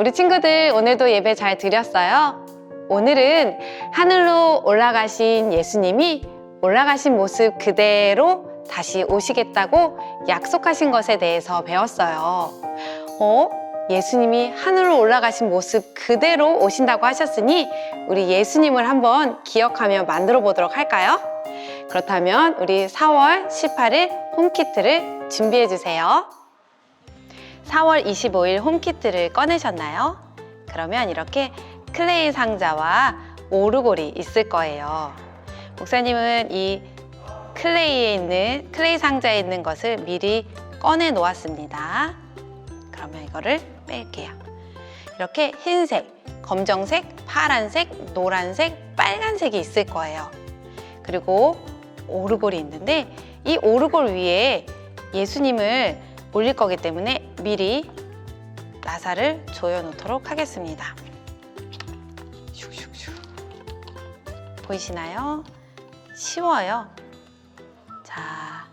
우리 친구들 오늘도 예배 잘 드렸어요? 오늘은 하늘로 올라가신 예수님이 올라가신 모습 그대로 다시 오시겠다고 약속하신 것에 대해서 배웠어요. 어? 예수님이 하늘로 올라가신 모습 그대로 오신다고 하셨으니 우리 예수님을 한번 기억하며 만들어 보도록 할까요? 그렇다면 우리 4월 18일 홈키트를 준비해 주세요. 4월 25일 홈키트를 꺼내셨나요? 그러면 이렇게 클레이 상자와 오르골이 있을 거예요. 목사님은 이 클레이에 있는 클레이 상자에 있는 것을 미리 꺼내 놓았습니다. 그러면 이거를 뺄게요. 이렇게 흰색, 검정색, 파란색, 노란색, 빨간색이 있을 거예요. 그리고 오르골이 있는데 이 오르골 위에 예수님을 올릴 거기 때문에 미리 나사를 조여 놓도록 하겠습니다. 슉슉슉. 보이시나요? 쉬워요. 자,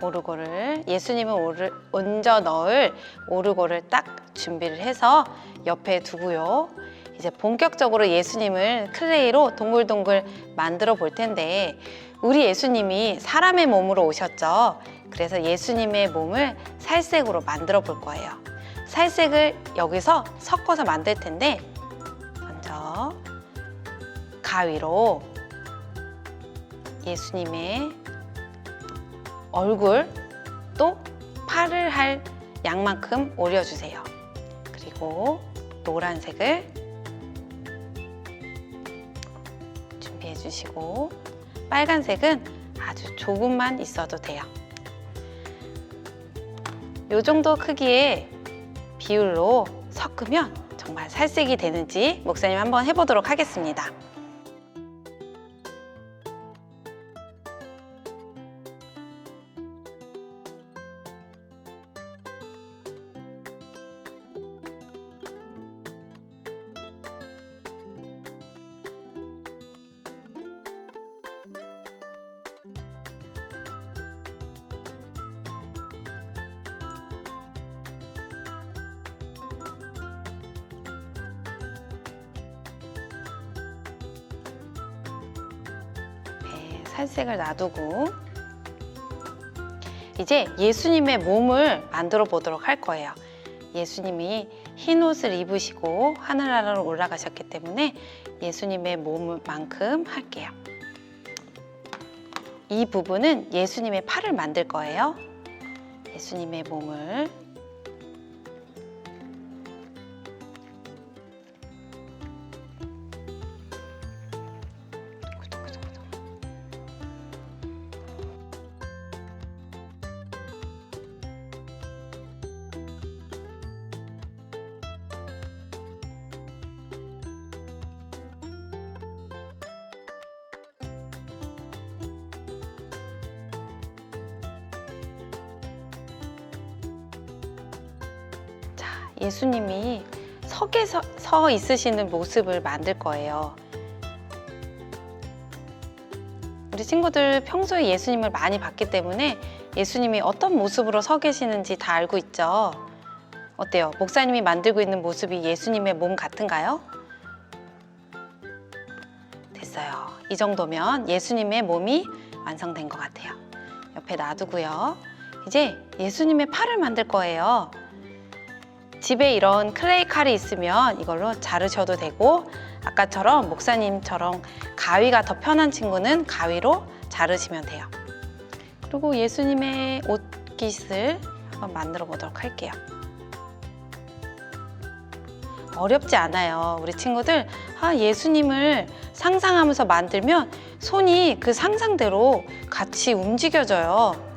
오르골을 예수님을 오르, 얹어 넣을 오르골을 딱 준비를 해서 옆에 두고요. 이제 본격적으로 예수님을 클레이로 동글동글 만들어 볼 텐데 우리 예수님이 사람의 몸으로 오셨죠. 그래서 예수님의 몸을 살색으로 만들어 볼 거예요. 살색을 여기서 섞어서 만들 텐데 먼저 가위로 예수님의 얼굴 또 팔을 할 양만큼 오려주세요. 그리고 노란색을 준비해 주시고 빨간색은 아주 조금만 있어도 돼요. 요 정도 크기의 비율로 섞으면 정말 살색이 되는지 목사님 한번 해보도록 하겠습니다. 네, 살색을 놔두고 이제 예수님의 몸을 만들어 보도록 할 거예요. 예수님이 흰 옷을 입으시고 하늘나라로 올라가셨기 때문에 예수님의 몸만큼 할게요. 이 부분은 예수님의 팔을 만들 거예요. 예수님의 몸을 예수님이 서, 서 있으시는 모습을 만들 거예요. 우리 친구들 평소에 예수님을 많이 봤기 때문에 예수님이 어떤 모습으로 서 계시는지 다 알고 있죠. 어때요? 목사님이 만들고 있는 모습이 예수님의 몸 같은가요? 됐어요. 이 정도면 예수님의 몸이 완성된 것 같아요. 옆에 놔두고요. 이제 예수님의 팔을 만들 거예요. 집에 이런 클레이 칼이 있으면 이걸로 자르셔도 되고 아까처럼 목사님처럼 가위가 더 편한 친구는 가위로 자르시면 돼요. 그리고 예수님의 옷깃을 한번 만들어 보도록 할게요. 어렵지 않아요. 우리 친구들 아, 예수님을 상상하면서 만들면 손이 그 상상대로 같이 움직여져요.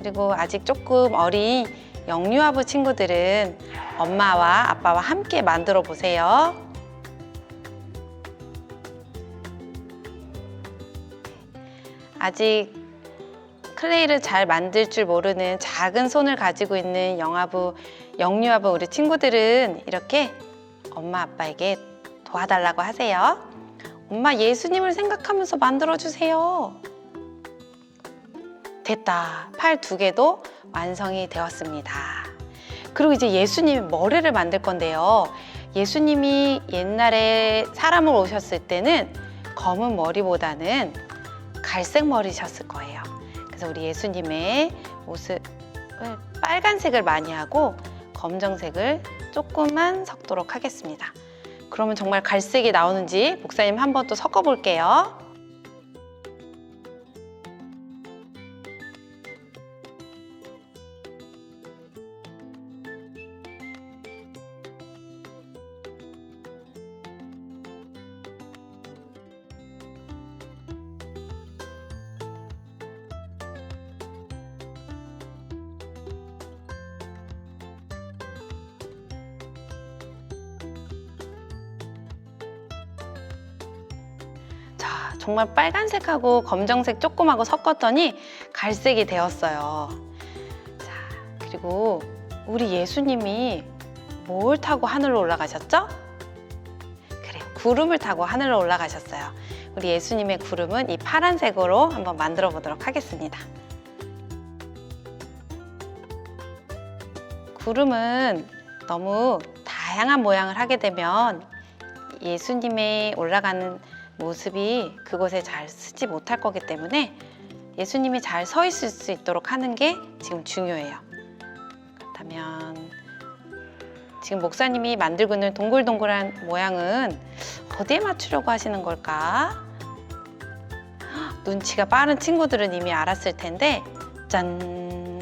그리고 아직 조금 어린 영유아부 친구들은 엄마와 아빠와 함께 만들어 보세요. 아직 클레이를 잘 만들 줄 모르는 작은 손을 가지고 있는 영아부, 영유아부 우리 친구들은 이렇게 엄마 아빠에게 도와달라고 하세요. 엄마 예수님을 생각하면서 만들어 주세요. 됐다. 팔 두 개도 완성이 되었습니다. 그리고 이제 예수님 머리를 만들 건데요. 예수님이 옛날에 사람을 오셨을 때는 검은 머리보다는 갈색 머리셨을 거예요. 그래서 우리 예수님의 모습을 빨간색을 많이 하고 검정색을 조금만 섞도록 하겠습니다. 그러면 정말 갈색이 나오는지 목사님 한번 또 섞어 볼게요. 정말 빨간색하고 검정색 조금하고 섞었더니 갈색이 되었어요. 자, 그리고 우리 예수님이 뭘 타고 하늘로 올라가셨죠? 그래요. 구름을 타고 하늘로 올라가셨어요. 우리 예수님의 구름은 이 파란색으로 한번 만들어 보도록 하겠습니다. 구름은 너무 다양한 모양을 하게 되면 예수님의 올라가는 모습이 그곳에 잘 쓰지 못할 거기 때문에 예수님이 잘 서 있을 수 있도록 하는 게 지금 중요해요. 그렇다면 지금 목사님이 만들고 있는 동글동글한 모양은 어디에 맞추려고 하시는 걸까? 헉, 눈치가 빠른 친구들은 이미 알았을 텐데 짠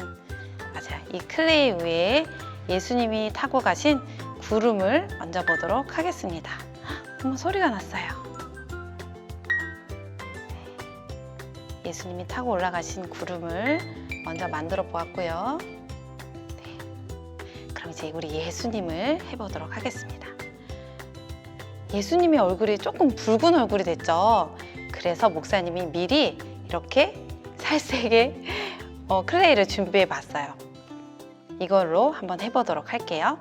맞아요. 이 클레이 위에 예수님이 타고 가신 구름을 얹어 보도록 하겠습니다. 헉, 어머 소리가 났어요. 예수님이 타고 올라가신 구름을 먼저 만들어 보았고요. 네. 그럼 이제 우리 예수님을 해보도록 하겠습니다. 예수님의 얼굴이 조금 붉은 얼굴이 됐죠. 그래서 목사님이 미리 이렇게 살색의 어, 클레이를 준비해 봤어요. 이걸로 한번 해보도록 할게요.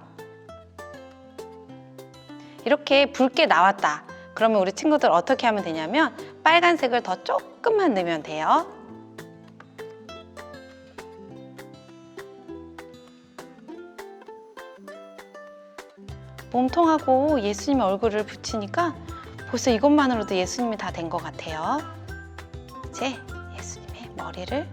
이렇게 붉게 나왔다. 그러면 우리 친구들 어떻게 하면 되냐면 빨간색을 더 조금만 넣으면 돼요. 몸통하고 예수님 얼굴을 붙이니까 벌써 이것만으로도 예수님이 다 된 것 같아요. 이제 예수님의 머리를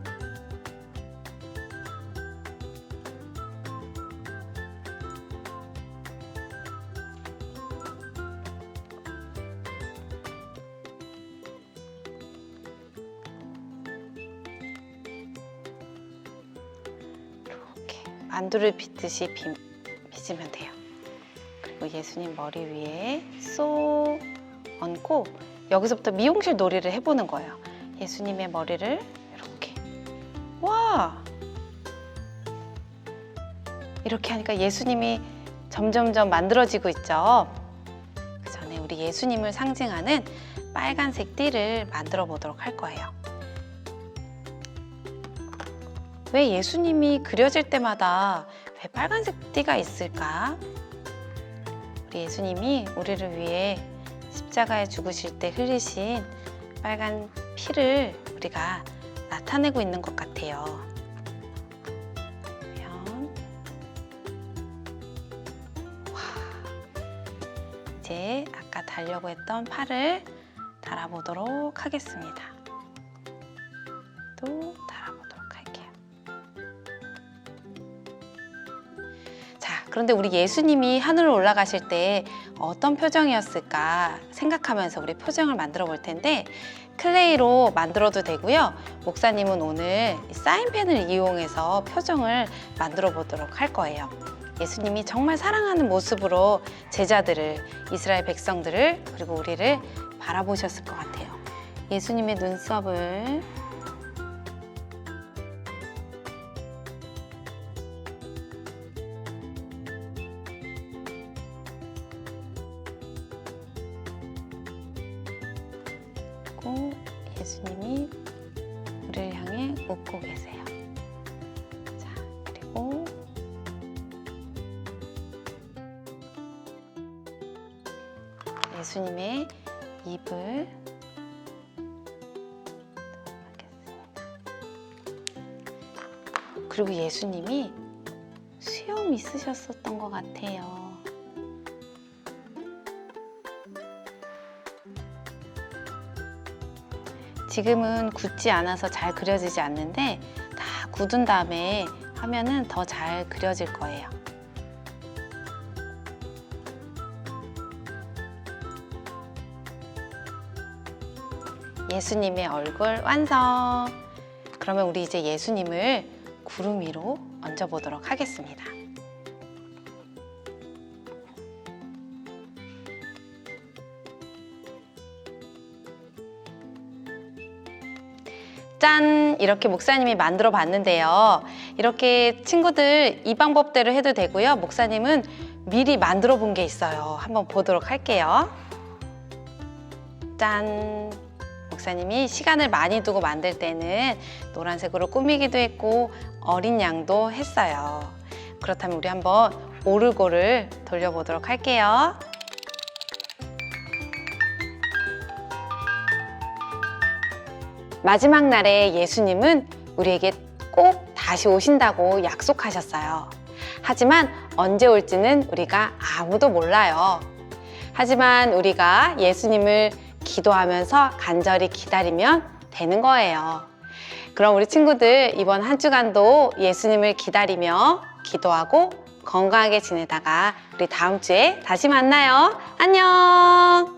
만두를 빚듯이 비, 빚으면 돼요. 그리고 예수님 머리 위에 쏙 얹고 여기서부터 미용실 놀이를 해보는 거예요. 예수님의 머리를 이렇게 와 이렇게 하니까 예수님이 점점점 만들어지고 있죠. 그 전에 우리 예수님을 상징하는 빨간색 띠를 만들어 보도록 할 거예요. 왜 예수님이 그려질 때마다 왜 빨간색 띠가 있을까? 우리 예수님이 우리를 위해 십자가에 죽으실 때 흘리신 빨간 피를 우리가 나타내고 있는 것 같아요. 와, 이제 아까 달려고 했던 팔을 달아보도록 하겠습니다. 또 그런데 우리 예수님이 하늘로 올라가실 때 어떤 표정이었을까 생각하면서 우리 표정을 만들어 볼 텐데 클레이로 만들어도 되고요. 목사님은 오늘 이 사인펜을 이용해서 표정을 만들어 보도록 할 거예요. 예수님이 정말 사랑하는 모습으로 제자들을 이스라엘 백성들을 그리고 우리를 바라보셨을 것 같아요. 예수님의 눈썹을 예수님이 우리를 향해 웃고 계세요. 자, 그리고 예수님의 입을. 그리고 예수님이 수염 있으셨었던 것 같아요. 지금은 굳지 않아서 잘 그려지지 않는데 다 굳은 다음에 하면은 더 잘 그려질 거예요. 예수님의 얼굴 완성! 그러면 우리 이제 예수님을 구름 위로 얹어보도록 하겠습니다. 짠! 이렇게 목사님이 만들어 봤는데요. 이렇게 친구들 이 방법대로 해도 되고요. 목사님은 미리 만들어 본 게 있어요. 한번 보도록 할게요. 짠! 목사님이 시간을 많이 두고 만들 때는 노란색으로 꾸미기도 했고 어린 양도 했어요. 그렇다면 우리 한번 오르골을 돌려보도록 할게요. 마지막 날에 예수님은 우리에게 꼭 다시 오신다고 약속하셨어요. 하지만 언제 올지는 우리가 아무도 몰라요. 하지만 우리가 예수님을 기도하면서 간절히 기다리면 되는 거예요. 그럼 우리 친구들 이번 한 주간도 예수님을 기다리며 기도하고 건강하게 지내다가 우리 다음 주에 다시 만나요. 안녕!